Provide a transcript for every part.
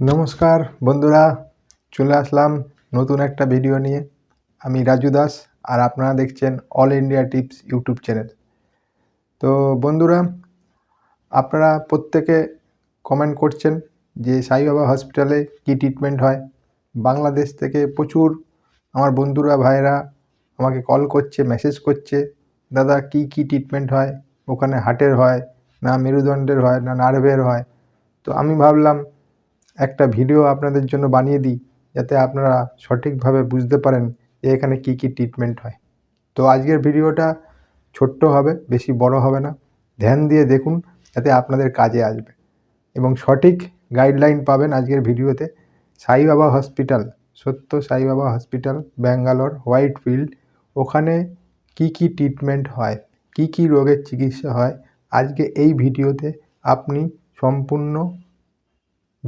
নমস্কার, বন্ধুরা, চলে আসলাম নতুন একটা ভিডিও নিয়ে। আমি রাজু দাস আর আপনারা দেখছেন all India tips YouTube channel তো বন্ধুরা, আপনারা প্রত্যেকে কমেন্ট করছেন যে সাইবাবা হসপিটালে কী ট্রিটমেন্ট হয়। বাংলাদেশ থেকে প্রচুর আমার বন্ধুরা ভাইরা আমাকে কল করছে মেসেজ করছে, দাদা, কি কি ট্রিটমেন্ট হয়? ওখানে হার্টের হয়, না মেরুদণ্ডের হয়, না নার্ভের হয়? তো আমি ভাবলাম একটা ভিডিও আপনাদের জন্য বানিয়ে দিই, যাতে আপনারা সঠিকভাবে বুঝতে পারেন যে এখানে কী কী ট্রিটমেন্ট হয়। তো আজকের ভিডিওটা ছোট্ট হবে, বেশি বড় হবে না। ধ্যান দিয়ে দেখুন, যাতে আপনাদের কাজে আসবে। এবং সঠিক গাইডলাইন পাবেন আজকের ভিডিওতে। সাই বাবা হসপিটাল, সত্য সাই বাবা হসপিটাল, ব্যাঙ্গালোর হোয়াইট ফিল্ড ওখানে কি কি ট্রিটমেন্ট হয়, কি কি রোগের চিকিৎসা হয়, আজকে এই ভিডিওতে আপনি সম্পূর্ণ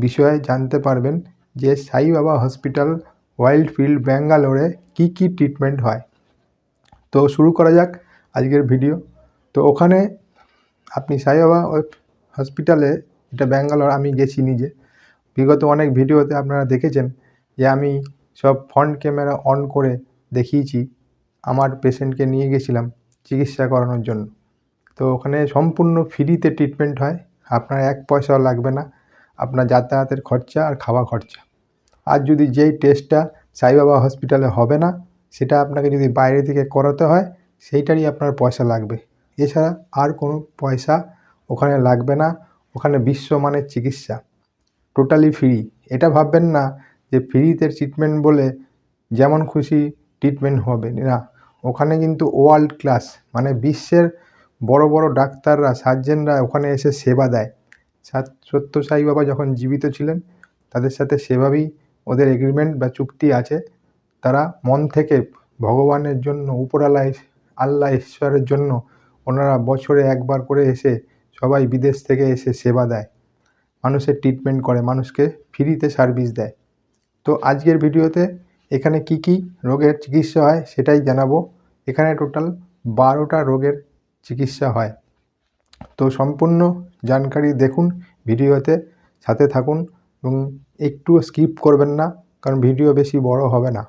বিষয়ে জানতে পারবেন যে সাই বাবা হসপিটাল ওয়াইল্ড ফিল্ড ব্যাঙ্গালোরে কী কী ট্রিটমেন্ট হয়। তো শুরু করা যাক আজকের ভিডিও। তো ওখানে আপনি সাই বাবা হসপিটালে, এটা ব্যাঙ্গালোর, আমি গেছি নিজে। বিগত অনেক ভিডিওতে আপনারা দেখেছেন যে আমি সব ফ্রন্ট ক্যামেরা অন করে দেখিয়েছি, আমার পেশেন্টকে নিয়ে গেছিলাম চিকিৎসা করানোর জন্য। তো ওখানে সম্পূর্ণ ফ্রিতে ট্রিটমেন্ট হয়, আপনার এক পয়সাও লাগবে না। আপনার যাতায়াতের খরচা আর খাওয়া খরচা। আর যদি যেই টেস্টটা সাইবাবা হসপিটালে হবে না, সেটা আপনাকে যদি বাইরে থেকে করাতে হয়, সেইটারই আপনার পয়সা লাগবে। এছাড়া আর কোনো পয়সা ওখানে লাগবে না, ওখানে বিশ্বমানের চিকিৎসা। টোটালি ফ্রি এটা ভাববেন না যে ফ্রিতে ট্রিটমেন্ট বলে যেমন খুশি ট্রিটমেন্ট হবে। না, ওখানে কিন্তু ওয়ার্ল্ড ক্লাস মানে বিশ্বের বড় বড় ডাক্তাররা সার্জেনরা ওখানে এসে সেবা দেয়। সত্য সাই বাবা যখন জীবিত ছিলেন, তাদের সাথে সেভাবেই ওদের এগ্রিমেন্ট বা চুক্তি আছে। তারা মন থেকে ভগবানের জন্য উপরালায় আল্লাহ ঈশ্বরের জন্য ওনারা বছরে একবার করে এসে সবাই বিদেশ থেকে এসে সেবা দেয়। মানুষের ট্রিটমেন্ট করে, মানুষকে ফ্রিতে সার্ভিস দেয়। তো আজকের ভিডিওতে এখানে কি কি রোগের চিকিৎসা হয় সেটাই জানাব। এখানে টোটাল বারোটা রোগের চিকিৎসা হয়। তো সম্পূর্ণ জানকারি দেখুন, ভিডিওতে সাথে থাকুন এবং একটু স্কিপ করবেন না, কারণ ভিডিও বেশি বড় হবে না।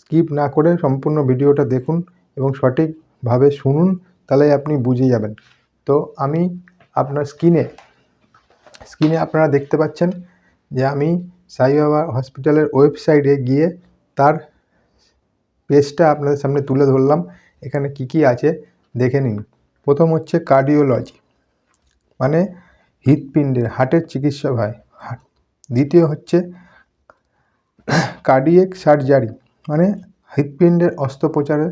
স্কিপ না করে সম্পূর্ণ ভিডিওটা দেখুন এবং সঠিকভাবে শুনুন তাহলে আপনি বুঝে যাবেন। তো আমি আপনার স্ক্রিনে স্ক্রিনে আপনারা দেখতে পাচ্ছেন যে আমি সাই বাবা হসপিটালের ওয়েবসাইটে গিয়ে তার পেজটা আপনাদের সামনে তুলে ধরলাম। এখানে কি কি আছে, দেখে নিন। প্রথম হচ্ছে কার্ডিওলজি মানে হৃৎপিণ্ডের হার্টের চিকিৎসা হয়। দ্বিতীয় হচ্ছে কার্ডিয়েক সার্জারি মানে হৃৎপিণ্ডের অস্ত্রোপচারে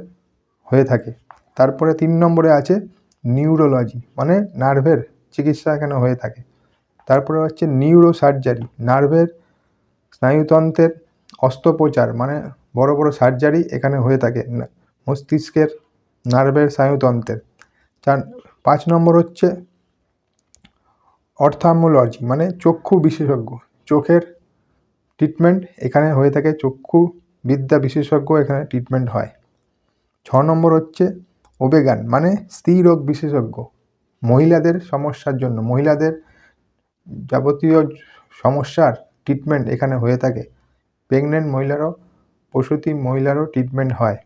হয়ে থাকে। তারপরে তিন নম্বরে আছে নিউরোলজি মানে নার্ভের চিকিৎসা এখানে হয়ে থাকে। তারপরে হচ্ছে নিউরো সার্জারি নার্ভের স্নায়ুতন্ত্রের অস্ত্রোপচার মানে বড় বড় সার্জারি এখানে হয়ে থাকে। মস্তিষ্কের নার্ভের স্নায়ুতন্ত্রের। চার পাঁচ নম্বর হচ্ছে অর্থামোলজি মানে চক্ষু বিশেষজ্ঞ। চোখের ট্রিটমেন্ট এখানে হয়ে থাকে চক্ষু বিদ্যা বিশেষজ্ঞ এখানে ট্রিটমেন্ট হয়। ছ নম্বর হচ্ছে ওবেগান মানে স্ত্রী রোগ বিশেষজ্ঞ। মহিলাদের সমস্যার জন্য, মহিলাদের যাবতীয় সমস্যার ট্রিটমেন্ট এখানে হয়ে থাকে। প্রেগনেন্ট মহিলারও, প্রসূতি মহিলারও ট্রিটমেন্ট হয়।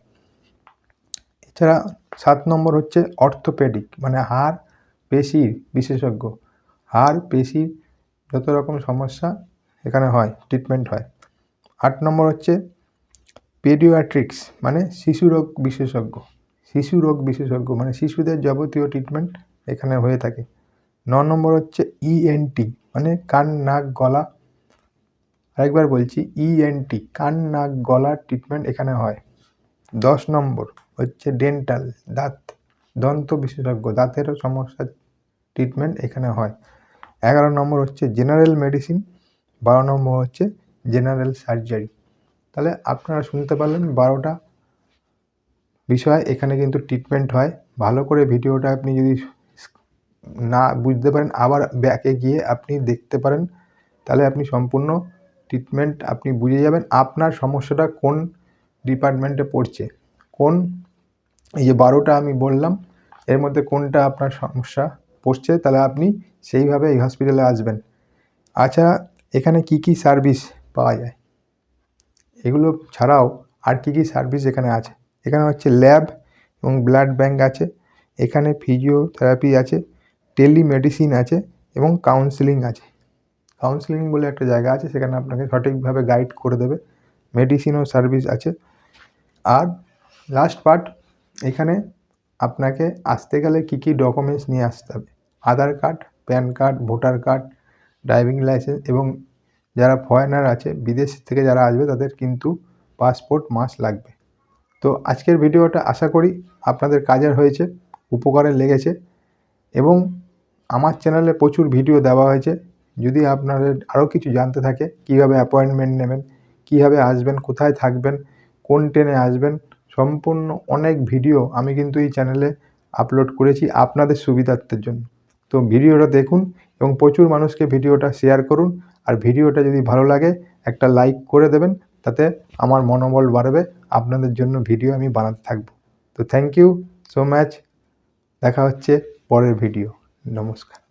এছাড়া সাত নম্বর হচ্ছে অর্থোপেডিক মানে হাড় পেশির বিশেষজ্ঞ। হাড় পেশির যত রকম সমস্যা এখানে হয় ট্রিটমেন্ট হয়। আট নম্বর হচ্ছে পেডিয়াট্রিক্স মানে শিশু রোগ বিশেষজ্ঞ। শিশু রোগ বিশেষজ্ঞ মানে শিশুদের যাবতীয় ট্রিটমেন্ট এখানে হয়ে থাকে। ন নম্বর হচ্ছে ইএনটি মানে কান, নাক, গলা। আরেকবার বলছি ইএনটি কান, নাক, গলার ট্রিটমেন্ট এখানে হয়। দশ নম্বর হচ্ছে ডেন্টাল দাঁত, দন্ত বিশেষজ্ঞ, দাঁতেরও সমস্যা ট্রিটমেন্ট এখানে হয়। এগারো নম্বর হচ্ছে জেনারেল মেডিসিন বারো নম্বর হচ্ছে জেনারেল সার্জারি তাহলে আপনারা শুনতে পারলেন বারোটা বিষয়, এখানে কিন্তু ট্রিটমেন্ট হয়। ভালো করে ভিডিওটা আপনি যদি না বুঝতে পারেন, আবার ব্যাকে গিয়ে আপনি দেখতে পারেন, তাহলে আপনি সম্পূর্ণ ট্রিটমেন্ট আপনি বুঝে যাবেন আপনার সমস্যাটা কোন ডিপার্টমেন্টে পড়ছে, কোন এই যে বারোটা আমি বললাম, এর মধ্যে কোনটা আপনার সমস্যা পড়ছে, তাহলে আপনি সেইভাবে এই হসপিটালে আসবেন। আচ্ছা এখানে কি কি সার্ভিস পাওয়া যায়? এগুলো ছাড়াও আর কি কি সার্ভিস এখানে আছে? এখানে হচ্ছে ল্যাব এবং ব্লাড ব্যাঙ্ক আছে, এখানে ফিজিওথেরাপি আছে টেলিমেডিসিন আছে এবং কাউন্সেলিং আছে। কাউন্সেলিং বলে একটা জায়গা আছে, সেখানে আপনাকে সঠিকভাবে গাইড করে দেবে। মেডিসিনও সার্ভিস আছে। আর লাস্ট পার্ট এখানে আপনাকে আসতে গেলে কী কী ডকুমেন্টস নিয়ে আসতে হবে? Aadhaar card, PAN card, voter card driving licence এবং যারা ফরেনার আছে, বিদেশ থেকে যারা আসবে তাদের কিন্তু পাসপোর্ট মাস লাগবে। তো আজকের ভিডিওটা আশা করি আপনাদের কাজের হয়েছে, উপকারে লেগেছে এবং আমার চ্যানেলে প্রচুর ভিডিও দেওয়া হয়েছে। যদি আপনাদের আরও কিছু জানতে থাকে, কীভাবে অ্যাপয়েন্টমেন্ট নেবেন, কীভাবে আসবেন, কোথায় থাকবেন, কোন ট্রেনে আসবেন সম্পূর্ণ অনেক ভিডিও আমি কিন্তু এই চ্যানেলে আপলোড করেছি আপনাদের সুবিধার্থের জন্য। তো ভিডিওটা দেখুন এবং প্রচুর মানুষকে ভিডিওটা শেয়ার করুন। আর ভিডিওটা যদি ভালো লাগে, একটা লাইক করে দেবেন, তাতে আমার মনোবল বাড়বে, আপনাদের জন্য ভিডিও আমি বানাতে থাকব। তো থ্যাংক ইউ সো মাচ দেখা হচ্ছে পরের ভিডিও নমস্কার।